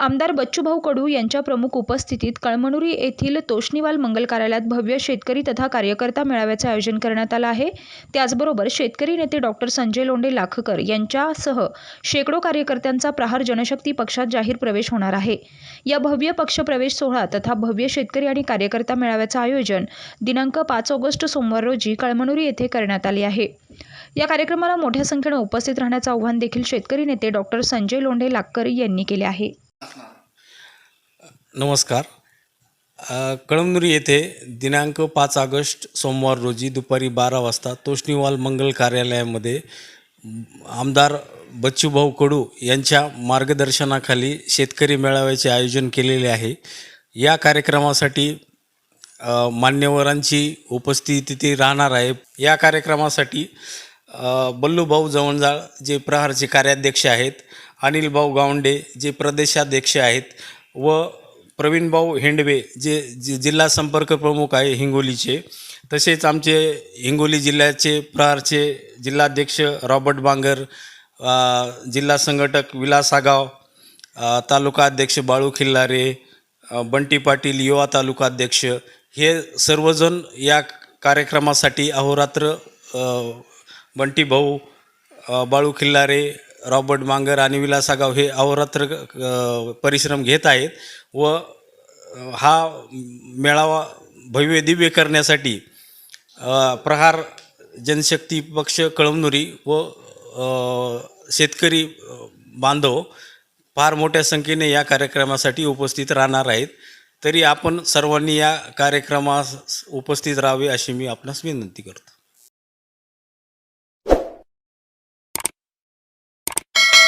आमदार बच्चूभाऊ कडू यांच्या प्रमुख उपस्थितीत कळमनुरी येथील तोष्णीवाल मंगल कार्यालयात भव्य शेतकरी तथा कार्यकर्ता मेळाव्याचे आयोजन करण्यात आलं आहे. त्याचबरोबर शेतकरी नेते डॉक्टर संजय लोंढे लाखकर यांच्यासह शेकडो कार्यकर्त्यांचा प्रहार जनशक्ती पक्षात जाहीर प्रवेश होणार आहे. या भव्य पक्षप्रवेश सोहळा तथा भव्य शेतकरी आणि कार्यकर्ता मेळाव्याचं आयोजन दिनांक पाच ऑगस्ट सोमवार रोजी कळमनुरी येथे करण्यात आले आहे. या कार्यक्रमाला मोठ्या संख्येनं उपस्थित राहण्याचं आव्हान देखील शेतकरी नेते डॉक्टर संजय लोंढे लाखकर यांनी केले आहे. नमस्कार. कळमनुरी येथे दिनांक पाच ऑगस्ट सोमवार रोजी दुपारी बारा वाजता तोष्णीवाल मंगल कार्यालयामध्ये आमदार बच्चूभाऊ कडू यांच्या मार्गदर्शनाखाली शेतकरी मेळाव्याचे आयोजन केलेले आहे. या कार्यक्रमासाठी मान्यवरांची उपस्थिती तिथे राहणार आहे. या कार्यक्रमासाठी बल्लूभाऊ जवंजाळ जे प्रहारचे कार्याध्यक्ष आहेत अनिलभाऊ गावंडे जे प्रदेशाध्यक्ष आहेत व प्रवीणभाऊ हेंडवे जे जि जिल्हा संपर्क प्रमुख आहे हिंगोलीचे तसेच आमचे हिंगोली जिल्ह्याचे प्रहारचे जिल्हाध्यक्ष रॉबर्ट बांगर जिल्हा संघटक विलास आगाव तालुका अध्यक्ष बाळू खिल्लारे बंटी पाटील युवा तालुका अध्यक्ष हे सर्वजण या कार्यक्रमासाठी अहोरात्र बंटी भाऊ बाळू खिल्लारे रॉबर्ट मांगर आणि विलासागाव हे अहोरात्र परिश्रम घेत आहेत व हा मेळावा भव्य दिव्य करण्यासाठी प्रहार जनशक्ती पक्ष कळमनुरी व शेतकरी बांधव फार मोठ्या संख्येने या कार्यक्रमासाठी उपस्थित राहणार आहेत. तरी आपण सर्वांनी या कार्यक्रमास उपस्थित राहावे अशी मी आपणास विनंती करतो.